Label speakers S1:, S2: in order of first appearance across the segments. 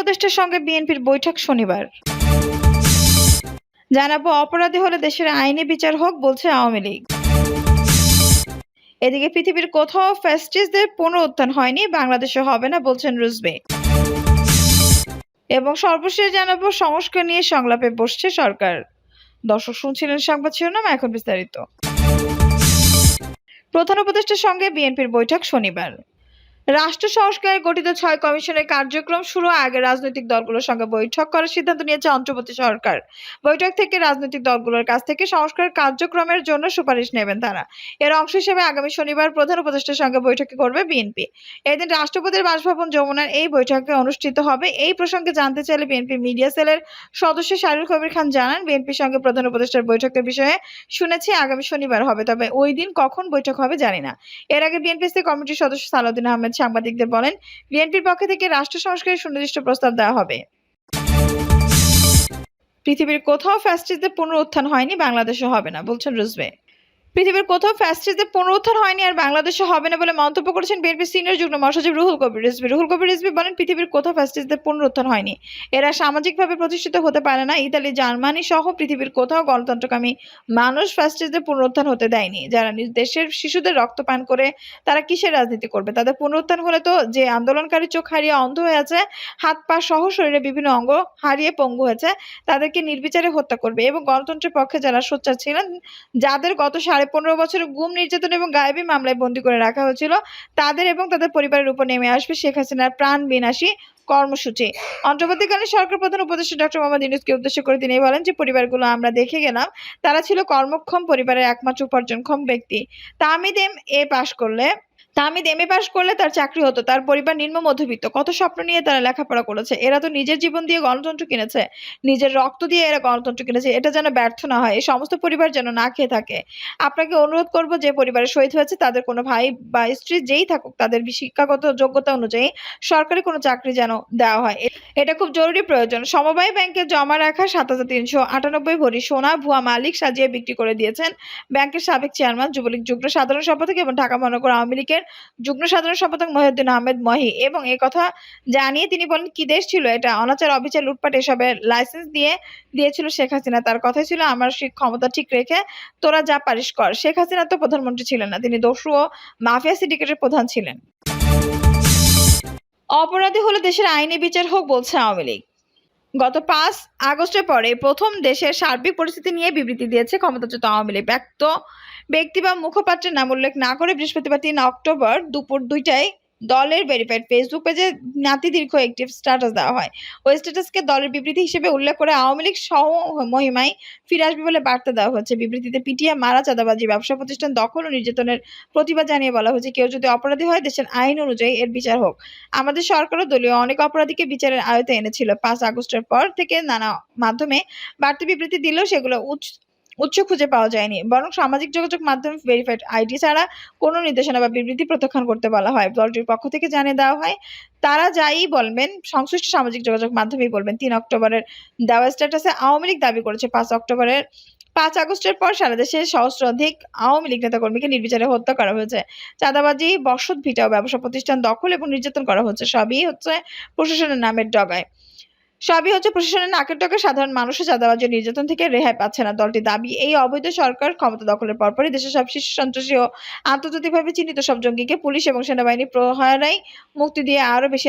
S1: উপদেষ্টার সঙ্গে বিএনপির বৈঠক শনিবার। জানাব, অপরাধী হলে দেশের আইনি বিচার হোক, বলছে আওয়ামী লীগ। এদিকে পৃথিবীর কোথাও ফ্যাস্টিসদের পুনরুত্থান হয়নি, বাংলাদেশে হবে না, বলছেন রুজবে এবং সর্বশেষ জানাব, সংস্কার নিয়ে সংলাপে বসছে সরকার। দর্শক শুনছিলেন সংবাদ শিরোনাম, এখন বিস্তারিত। প্রধান উপদেষ্টার সঙ্গে বিএনপির বৈঠক শনিবার। রাষ্ট্র সংস্কারে গঠিত ছয় কমিশনের কার্যক্রম শুরু আগে রাজনৈতিক দলগুলোর সঙ্গে বৈঠক করার সিদ্ধান্ত নিয়েছে অন্তর্বর্তী সরকার। বৈঠক থেকে রাজনৈতিক দলগুলোর কাছ থেকে সংস্কার কার্যক্রমের জন্য সুপারিশ নেবেন তারা। এর অংশ হিসেবে আগামী শনিবার প্রধান উপদেষ্টার সঙ্গে বৈঠকে করবে বিএনপি। এদিন রাষ্ট্রপতির বাসভবন যমুনার এই বৈঠকে অনুষ্ঠিত হবে। এই প্রসঙ্গে জানতে চাইলে বিএনপি মিডিয়া সেলের সদস্য শাহরুল কবির খান জানান, বিএনপির সঙ্গে প্রধান উপদেষ্টার বৈঠকের বিষয়ে শুনেছি আগামী শনিবার হবে, তবে ওই দিন কখন বৈঠক হবে জানি না। এর আগে বিএনপিসি কমিটির সদস্য সালাউদ্দিন আহমেদ সাংবাদিকদের বলেন, বিএনপির পক্ষ থেকে রাষ্ট্র সংস্কারের সুনির্দিষ্ট প্রস্তাব দেওয়া হবে। পৃথিবীর কোথাও ফ্যাসিস্টদের পুনরুত্থান হয়নি বাংলাদেশে হবে না, বলছেন রুজবে পৃথিবীর কোথাও ফ্যাস্টিসদের পুনরুত্থান হয়নি আর বাংলাদেশে হবে না বলে মন্তব্য করেছেন বিএনপি সিনিয়র যুগ্ম মহাসচিব রুহুল কবির রিজভি। রুহুল কবির রিজভি বলেন, পৃথিবীর কোথাও ফ্যাস্টিসদের পুনরুত্থান হয়নি। এরা সামাজিকভাবে প্রতিষ্ঠিত হতে পারে না। ইতালি, জার্মানি সহ পৃথিবীর কোথাও গণতন্ত্রকামী মানুষ ফ্যাস্টিসদের পুনরুত্থান হতে দেয়নি। যারা নিজ দেশের শিশুদের রক্ত পান করে তারা কিসের রাজনীতি করবে? তাদের পুনরুত্থান হলে তো যে আন্দোলনকারী চোখ হারিয়ে অন্ধ হয়ে আছে, হাত পা সহ শরীরে বিভিন্ন অঙ্গ হারিয়ে পঙ্গু হয়েছে, তাদেরকে নির্বিচারে হত্যা করবে। এবং গণতন্ত্রের পক্ষে যারা সোচ্চার ছিলেন, যাদের গত সাড়ে পনেরো বছরের গুম নির্যাতন এবং গায়েবী মামলায় বন্দী করে রাখা হয়েছিল। তাদের এবং তাদের পরিবারের উপর নেমে আসবে শেখ হাসিনার প্রাণ বিনাশী কর্মসূচি। অন্তর্বর্তীকালে সরকার প্রধান উপদেষ্টা ডক্টর মোহাম্মদ ইউনুসকে উদ্দেশ্য করে তিনি বলেন যে, পরিবারগুলো আমরা দেখে গেলাম, তারা ছিল কর্মক্ষম পরিবারের একমাত্র উপার্জনক্ষম ব্যক্তি। তামিদ এম এ পাশ করলে তামিদ এম এ পাশ করলে তার চাকরি হতো, তার পরিবার নিম্ন মধ্যবিত্ত। কত স্বপ্ন নিয়ে তারা লেখাপড়া করেছে। এরা তো নিজের জীবন দিয়ে গণতন্ত্র কিনেছে। নিজের রক্ত দিয়ে এরা গণতন্ত্র কিনেছে। এটা যেন ব্যর্থ না হয়। এই সমস্ত পরিবার যেন না খেয়ে থাকে। আপনাকে অনুরোধ করব, যে পরিবারে শহীদ হয়েছে, তাদের কোনো ভাই বা স্ত্রী যেই থাকুক, তাদের শিক্ষাগত যোগ্যতা অনুযায়ী সরকারি কোনো চাকরি যেন দেওয়া হয়। এটা খুব জরুরি প্রয়োজন। সমবায় ব্যাংকে জমা রাখা সাত হাজার তিনশো আটানব্বই ভরি সোনা ভুয়া মালিক সাজিয়ে বিক্রি করে দিয়েছেন ব্যাংকের সাবেক চেয়ারম্যান যুবলীগ, যুগ্ম সাধারণ সম্পাদক এবং ঢাকা মহানগর আওয়ামী লীগের যুগ্ম সাধারণ সম্পাদক মহিউদ্দিন আহমেদ মহি এবং এই কথা জানিয়ে তিনি বলেন, কি দেশ ছিল এটা? অনাচার, অবিচার, লুটপাট এসবের লাইসেন্স দিয়ে দিয়েছিল শেখ হাসিনা। তার কথাই ছিল, আমার সেই ক্ষমতা ঠিক রেখে তোরা যা পারিস কর। শেখ হাসিনা তো প্রধানমন্ত্রী ছিলেন না, তিনি দস্যু ও মাফিয়া সিন্ডিকেটের প্রধান ছিলেন। অপরাধী হলে দেশের আইনি বিচার হোক, বলছে আওয়ামী লীগ। গত পাঁচ আগস্টের পরে প্রথম দেশের সার্বিক পরিস্থিতি নিয়ে বিবৃতি দিয়েছে ক্ষমতাচ্যুত আওয়ামী লীগ। ব্যক্ত ব্যক্তি বা মুখপাত্রের নাম উল্লেখ না করে বৃহস্পতিবার তিন অক্টোবর দুপুর দুইটায় দলের ভেরিফাইড ফেসবুক পেজে নাতি দীর্ঘ একটি স্ট্যাটাস দেওয়া হয়। ওই স্ট্যাটাসকে দলের বিবৃতি হিসেবে উল্লেখ করে আওয়ামী লীগ সহ মহিমায় ফিরে আসবে বলে বার্তা দেওয়া হয়েছে। বিবৃতিতে পিটিয়ে, মারা, চাঁদাবাজি, ব্যবসা প্রতিষ্ঠান দখল ও নির্যাতনের প্রতিবাদ জানিয়ে বলা হয়েছে, কেউ যদি অপরাধী হয়, দেশের আইন অনুযায়ী এর বিচার হোক। আমাদের সরকারও দলীয় অনেক অপরাধীকে বিচারের আয়তে এনেছিল। পাঁচ আগস্টের পর থেকে নানা মাধ্যমে বাড়তি বিবৃতি দিলেও সেগুলো উৎস খুঁজে পাওয়া যায়নি। বরং সামাজিক যোগাযোগ মাধ্যম ভেরিফাইড আইডি ছাড়া কোনো নির্দেশনা বা বিবৃতি প্রত্যাখ্যান করতে বলা হয়। দলটির পক্ষ থেকে জানিয়ে দেওয়া হয়, তারা যাই বলবেন, সংশ্লিষ্ট সামাজিক যোগাযোগ মাধ্যমেই বলবেন। তিন অক্টোবরের দেওয়া স্ট্যাটাসে আওয়ামী লীগ দাবি করেছে, পাঁচ অক্টোবরের পাঁচ আগস্টের পর সারা দেশে সহস্রাধিক আওয়ামী লীগ নেতাকর্মীকে নির্বিচারে হত্যা করা হয়েছে। চাঁদাবাজি বসত ভিটা ও ব্যবসা প্রতিষ্ঠান দখল এবং নির্যাতন করা হচ্ছে। সবই হচ্ছে প্রশাসনের নামের ডগায়। সবই হচ্ছে প্রশাসনের নাকের টকে সাধারণ মানুষের চাঁদাবাজি নির্যাতন থেকে রেহাই পাচ্ছে না দলটি দাবি। এই অবৈধ সরকার ক্ষমতা দখলের পরপরই দেশের সব শীর্ষ সন্ত্রাসী ও আন্তর্জাতিকভাবে চিহ্নিত সব জঙ্গিকে পুলিশ এবং সেনাবাহিনী প্রহারাই মুক্তি দিয়ে আরও বেশি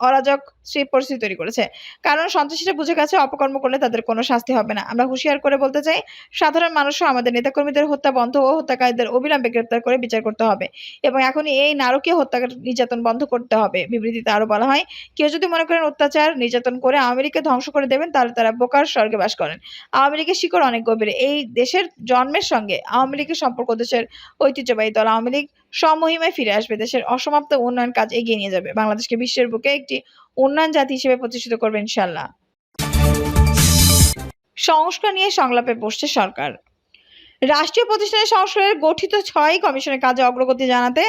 S1: অরাজক সেই পরিস্থিতি তৈরি করেছে। কারণ সন্ত্রাসীরা বুঝে গেছে অপকর্ম করলে তাদের কোনো শাস্তি হবে না। আমরা হুঁশিয়ার করে বলতে চাই, সাধারণ মানুষও আমাদের নেতাকর্মীদের হত্যা বন্ধ ও হত্যাকারীদের অবিলম্বে গ্রেপ্তার করে বিচার করতে হবে এবং এখনই এই নারকীয় হত্যা নির্যাতন বন্ধ করতে হবে। বিবৃতিতে আরও বলা হয়, কেউ যদি মনে করেন অত্যাচার, নির্যাতন করে আওয়ামী ধ্বংস করে দেবেন, তাহলে তারা বোকার স্বর্গে বাস করেন। আওয়ামী লীগের শিকড় অনেক গভীরে। এই দেশের জন্মের সঙ্গে আওয়ামী লীগের সম্পর্ক, দেশের ঐতিহ্যবাহী দল আওয়ামী লীগ সমহিমায় ফিরে আসবে। দেশের অসমাপ্ত উন্নয়ন কাজ এগিয়ে নিয়ে যাবে। বাংলাদেশকে বিশ্বের বুকে একটি উন্নয়ন জাতি হিসেবে প্রতিষ্ঠিত করবে ইনশাল্লাহ সংস্কার নিয়ে সংলাপে বসছে সরকার। রাষ্ট্রীয় প্রতিষ্ঠানের সংস্কারের গঠিত ছয় কমিশনের কাজে অগ্রগতি জানাতে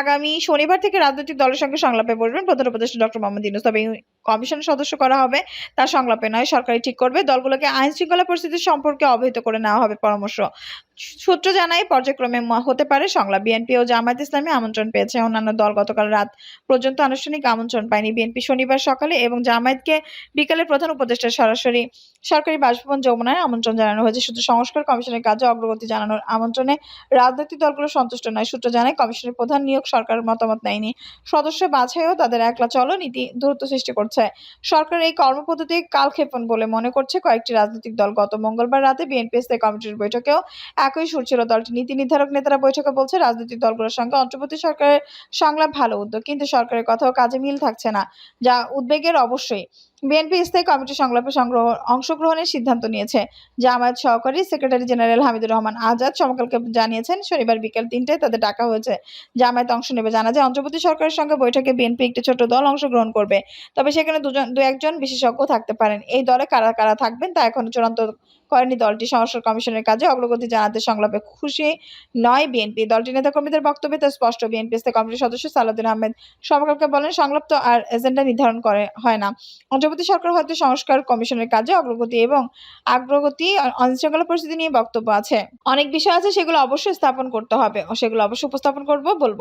S1: আগামী শনিবার থেকে রাজনৈতিক দলের সঙ্গে সংলাপে বসবেন প্রধান উপদেষ্টা ডক্টর মোহাম্মদ ইউনুস। তবে কমিশন সদস্য করা হবে, তা সংলাপে নয়, সরকারই ঠিক করবে। দলগুলোকে আইন শৃঙ্খলা পরিস্থিতি সম্পর্কে অবহিত করে নেওয়া হবে পরামর্শ। সূত্র জানায়, পর্যায়ক্রমে হতে পারে সংলাপ। বিএনপি ও জামায়াত ইসলামী আমন্ত্রণ পেয়েছে। অন্যান্য দল গতকাল রাত পর্যন্ত আনুষ্ঠানিক আমন্ত্রণ পায়নি। বিএনপি শনিবার সকালে এবং জামায়াতকে বিকালে প্রধান উপদেষ্টা সরাসরি সরকারি বাসভবন যমুনায় আমন্ত্রণ জানানো হয়েছে। শুধু সংস্কার কমিশনের কাজে অগ্রগতি জানানোর আমন্ত্রণে রাজনৈতিক দলগুলো সন্তুষ্ট নয়, সূত্র জানায়। কমিশনের প্রধান নিয়োগ সরকার মতামত নেয়নি। সদস্য বাছাইও তাদের একলা চলো নীতি দূরত্ব সৃষ্টি করছে সরকার এই কর্মপদ্ধতি কালক্ষেপণ বলে মনে করছে। কয়েকটি রাজনৈতিক দল গত মঙ্গলবার রাতে বিএনপি স্থায়ী কমিটির বৈঠকেও একই সুর ছিল। দলটির নীতি নির্ধারক নেতারা বৈঠকে বলছে, রাজনৈতিক দলগুলোর সঙ্গে অন্তর্বর্তী সরকারের সংলাপ ভালো উদ্যোগ, কিন্তু সরকারের কথাও কাজে মিল থাকছে না, যা উদ্বেগের অবশ্যই। বিএনপি স্থায়ী কমিটি সংলাপে সংগ্রহ, অংশগ্রহণের সিদ্ধান্ত নিয়েছে। জামায়াত সহকারী সেক্রেটারি জেনারেল হামিদুর রহমান আজাদ সমকালকে জানিয়েছেন, শনিবার বিকেল তিনটায় তাদের ডাকা হয়েছে। জামায়াত অংশ নেবে জানা যায়, অন্তর্বর্তী সরকারের সঙ্গে বৈঠকে বিএনপি একটি ছোট দল অংশগ্রহণ করবে। তবে সেখানে দুজন দু একজন বিশেষজ্ঞ থাকতে পারেন। এই দলে কারা কারা থাকবেন তা এখন চূড়ান্ত করেনি দলটি সংস্কার কমিশনের কাজে অগ্রগতি জানাতে সংলাপে খুশি নয় বিএনপি। দলটির নেতাকর্মীদের বক্তব্যে তা স্পষ্ট, বিএনপি স্থায়ী কমিটির সদস্য সালাউদ্দিন আহমেদ সমকালকে বলেন, সংলাপ তো আর এজেন্ডা নির্ধারণ করে, হয় না। অন্তর্বর্তী সরকার হয়তো সংস্কার কমিশনের কাজে অগ্রগতি এবং আগ্রগতি অনিশ্চয়তা পরিস্থিতি নিয়ে বক্তব্য আছে। অনেক বিষয় আছে, সেগুলো অবশ্যই স্থাপন করতে হবে। ও সেগুলো অবশ্যই উপস্থাপন করব, বলব।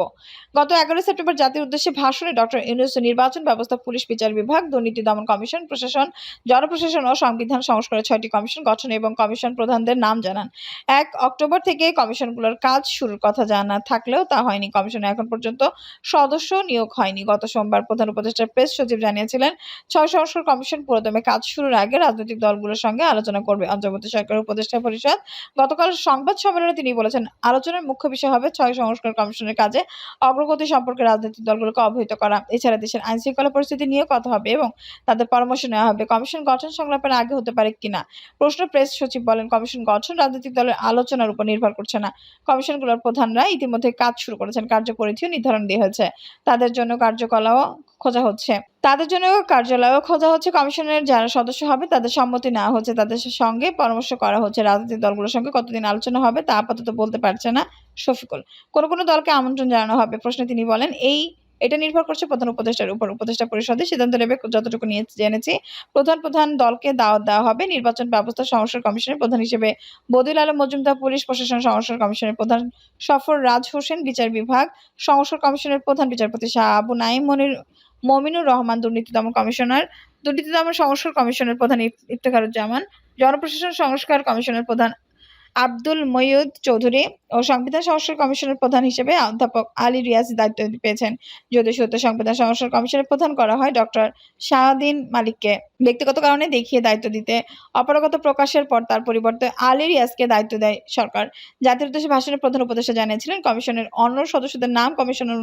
S1: গত এগারোই সেপ্টেম্বর জাতির উদ্দেশ্যে ভাষণে ডক্টর ইউনুস নির্বাচন ব্যবস্থা, পুলিশ বিচার বিভাগ, দুর্নীতি দমন কমিশন, প্রশাসন, জনপ্রশাসন ও সংবিধান সংস্কারের ছয়টি কমিশন গঠন এবং কমিশন প্রধানদের নাম জানান। এক অক্টোবর থেকে কমিশনগুলোর কাজ শুরুর কথা জানা থাকলেও তা হয়নি। কমিশনে এখন পর্যন্ত সদস্য নিয়োগ হয়নি। গত সোমবার প্রধান উপদেষ্টা প্রেস সচিব জানিয়েছিলেন, ছয় সংস্কার কমিশন পুরোদমে কাজ শুরুর আগে রাজনৈতিক দলগুলোর সঙ্গে আলোচনা করবে। অন্তর্বর্তী সরকারের উপদেষ্টা পরিষদ গতকাল সংবাদ সম্মেলনে তিনি বলেছেন, আলোচনার মুখ্য বিষয় হবে ছয় সংস্কার কমিশনের কাজে অগ্রগতি সম্পর্কে রাজনৈতিক দলগুলোকে অবহিত করা। এছাড়া দেশের আইন শৃঙ্খলা পরিস্থিতি নিয়ে কথা হবে এবং তাদের পরামর্শ নেওয়া হবে। কমিশন গঠন সংলাপের আগে হতে পারে কিনা? প্রশ্ন প্রেস সচিব বলেন, কমিশন গঠন রাজনৈতিক দলের আলোচনার উপর নির্ভর করছে না। কমিশনগুলোর প্রধানরা ইতিমধ্যে কাজ শুরু করেছেন, কার্যপরিধিও নির্ধারণ দেওয়া হয়েছে। তাদের জন্য কার্যকলাপও খোঁজা হচ্ছে। তাদের জন্য কার্যালয়ও খোঁজা হচ্ছে। কমিশনের যারা সদস্য হবে, তাদের সম্মতি নেওয়া হচ্ছে। তাদের সঙ্গে পরামর্শ করা হচ্ছে। রাজনৈতিক দলগুলোর সঙ্গে কতদিন আলোচনা হবে তা আপাতত বলতে পারছে না শফিকুল। কোন কোন দলকে আমন্ত্রণ জানানো হবে, প্রশ্নে তিনি বলেন। এই এটা নির্ভর করছে প্রধান উপদেষ্টার উপর। উপদেষ্টা পরিষদে সিদ্ধান্ত নেবে যতটুকু নিয়ে জেনেছি। প্রধান প্রধান দলকে দাওয়াত দেওয়া হবে নির্বাচন ব্যবস্থা সংস্কার কমিশনের প্রধান হিসেবে। বদিউল আলম মজুমদার পুলিশ প্রশাসন সংস্কার কমিশনের প্রধান। সফর রাজ হোসেন, বিচার বিভাগ সংস্কার কমিশনের প্রধান বিচারপতি শাহ আবু নাইম মনির মমিনুর রহমান দুর্নীতি দমন কমিশনার দুর্নীতি দমন সংস্কার কমিশনের প্রধান ইফ- ইফতেখারুজ্জামান, জনপ্রশাসন সংস্কার কমিশনের প্রধান আব্দুল ময়ুদ চৌধুরী ও সংবিধান সংস্কার কমিশনের প্রধান হিসেবে অধ্যাপক আলী রিয়াজ দায়িত্ব পেয়েছেন। যদিও সত্য সংবিধান সংস্কার কমিশনের প্রধান করা হয় ডক্টর শাহদিন মালিককে। ব্যক্তিগত কারণে দেখিয়ে দায়িত্ব দিতে অপারগতা প্রকাশের পর তার পরিবর্তে আলী রিয়াজকে দায়িত্ব দেয় সরকার। জাতির উদ্দেশ্যে ভাষণের প্রধান উপদেষ্টা জানিয়েছিলেন, কমিশনের অন্য সদস্যদের নাম কমিশনের,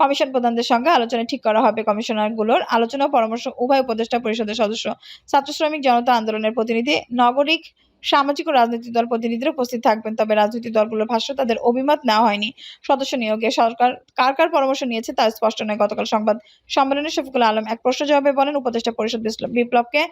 S1: কমিশন প্রধানদের সঙ্গে আলোচনা ঠিক করা হবে। কমিশনারগুলোর আলোচনা পরামর্শ উভয় উপদেষ্টা পরিষদের সদস্য, ছাত্র শ্রমিক জনতা আন্দোলনের প্রতিনিধি, নগরিক সামাজিক ও রাজনৈতিক দল প্রতিনিধিরা উপস্থিত থাকবেন, তবে রাজনৈতিক দলগুলোর ভাষ্য তাদের অভিমত নেওয়া হয়নি। সদস্য নিয়োগে সরকার কার কার পরামর্শ নিয়েছে তা স্পষ্ট নয়। গতকাল সংবাদ সম্মেলনে শফিকুল আলম এক প্রশ্ন জবাবে বলেন, উপদেষ্টা পরিষদ বিপ্লবকে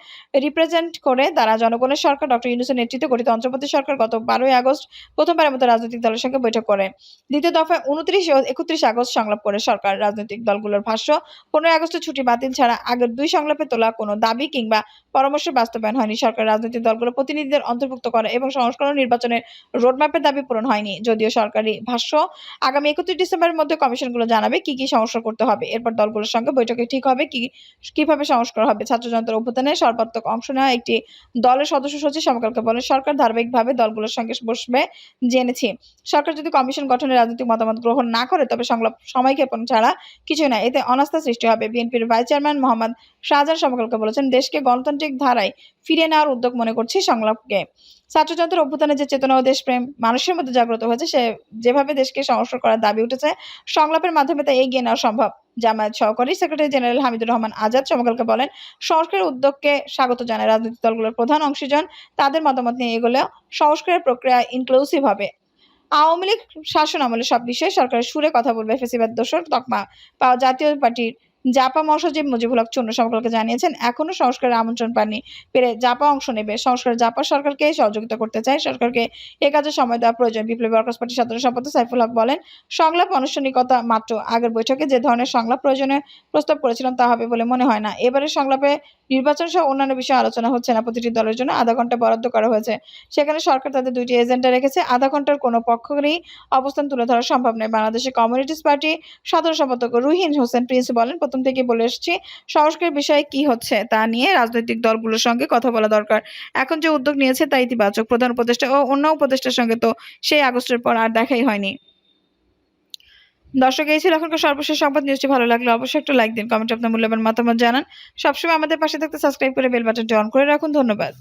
S1: রিপ্রেজেন্ট করে তারা জনগণের সরকার ডক্টর ইউনুসের নেতৃত্বে গঠিত অন্তর্বর্তী সরকার গত বারোই আগস্ট প্রথমবারের মতো রাজনৈতিক দলের সঙ্গে বৈঠক করে। দ্বিতীয় দফায় উনত্রিশ ও একত্রিশ আগস্ট সংলাপ করে সরকার। রাজনৈতিক দলগুলোর ভাষ্য, পনেরোই আগস্ট ছুটি বাতিল ছাড়া আগের দুই সংলাপে তোলা কোনো দাবি কিংবা পরামর্শ বাস্তবায়ন হয়নি। সরকার রাজনৈতিক দলগুলোর প্রতিনিধিদের অন্তর্ভুক্ত করে এবং সংস্করণ নির্বাচনের রোডম্যাপের দাবি পূরণ হয়নি। যদিও সরকারি ভাষ্য, আগামী একত্রিশ ডিসেম্বরের মধ্যে কমিশনগুলো জানাবে কি কি সংস্কার করতে হবে। এরপর দলগুলোর সঙ্গে বৈঠকে ঠিক হবে কি, কীভাবে সংস্কার হবে। ছাত্র জনতার অভ্যুত্থানে সর্বাত্মক অংশ নেওয়া একটি দলের সদস্য সচিব সমকালকে বলেন, সরকার ধারাবাহিকভাবে দলগুলোর সঙ্গে বসবে জেনেছি। সরকার যদি কমিশন গঠনের রাজনৈতিক মতামত গ্রহণ না করে, তবে সংলাপ সময়ক্ষেপণ ছাড়া কিছুই না এতে অনাস্থা সৃষ্টি হবে। বিএনপির ভাইস চেয়ারম্যান মোহাম্মদ শাহজাহান সমকালকে বলেছেন, দেশকে গণতান্ত্রিক ধারায় ফিরিয়ে নেওয়ার উদ্যোগ মনে করছি সংলাপকে। ছাত্রজনতার অভ্যুত্থানে যে চেতনা ও দেশপ্রেম মানুষের মধ্যে জাগ্রত হয়েছে, সে যেভাবে দেশকে সংস্কার করার দাবি উঠেছে, সংলাপের মাধ্যমে তা এগিয়ে নেওয়া সম্ভব। জামায়াত সহকারী সেক্রেটারি জেনারেল হামিদুর রহমান আজাদ সমকালকে বলেন, সংস্কারের উদ্যোগকে স্বাগত জানায় রাজনৈতিক দলগুলোর প্রধান অংশীজন। তাদের মতামত নিয়ে এগুলো সংস্কারের প্রক্রিয়া ইনক্লুসিভ হবে। আওয়ামী লীগ শাসন আমলে সব বিষয়ে সরকারের সুরে কথা বলবে ফেসিবাদ দোষর তকমা। পাওয়া জাতীয় পার্টির জাপা মহাসচিব মুজিবুল হক চূর্ণ সমাকলকে জানিয়েছেন, এখনও সংস্কারের আমন্ত্রণ পাননি। পেরে জাপা অংশ নেবে। সংস্কারে জাপা সরকারকে সহযোগিতা করতে চায়। সরকারকে এ কাজে সময় দেওয়া প্রয়োজন। বিপ্লবী ওয়ার্কার্স পার্টির সাধারণ সম্পাদক সাইফুল হক বলেন, সংলাপ আনুষ্ঠানিকতা মাত্র। আগের বৈঠকে যে ধরনের সংলাপ প্রয়োজনে প্রস্তাব করেছিলাম তা হবে বলে মনে হয় না। এবারে সংলাপে নির্বাচন সহ অন্যান্য বিষয়ে আলোচনা হচ্ছে না। প্রতিটি দলের জন্য আধা ঘণ্টা বরাদ্দ করা হয়েছে। সেখানে সরকার তাদের দুইটি এজেন্ডা রেখেছে। আধা ঘণ্টার কোনো পক্ষেরই অবস্থান তুলে ধরা সম্ভব নয়। বাংলাদেশের কমিউনিস্ট পার্টি সাধারণ সম্পাদক রুহিন হোসেন প্রিন্স বলেন প্রথম থেকে বলে এসেছি সংস্কার বিষয়ে কি হচ্ছে তা নিয়ে রাজনৈতিক দলগুলোর সঙ্গে কথা বলা দরকার। এখন যে উদ্যোগ নিয়েছে তা ইতিবাচক। প্রধান উপদেষ্টা ও অন্য উপদেষ্টার সঙ্গে তো সেই আগস্টের পর আর দেখাই হয়নি। দর্শক, এই ছিল এখনকার সর্বশেষ সংবাদ। নিউজটি ভালো লাগলে অবশ্যই একটু লাইক দিন, কমেন্টে আপনার মূল্যবান মতামত জানান। সবসময় আমাদের পাশে থাকতে সাবস্ক্রাইব করে বেল বাটনটি অন করে রাখুন। ধন্যবাদ।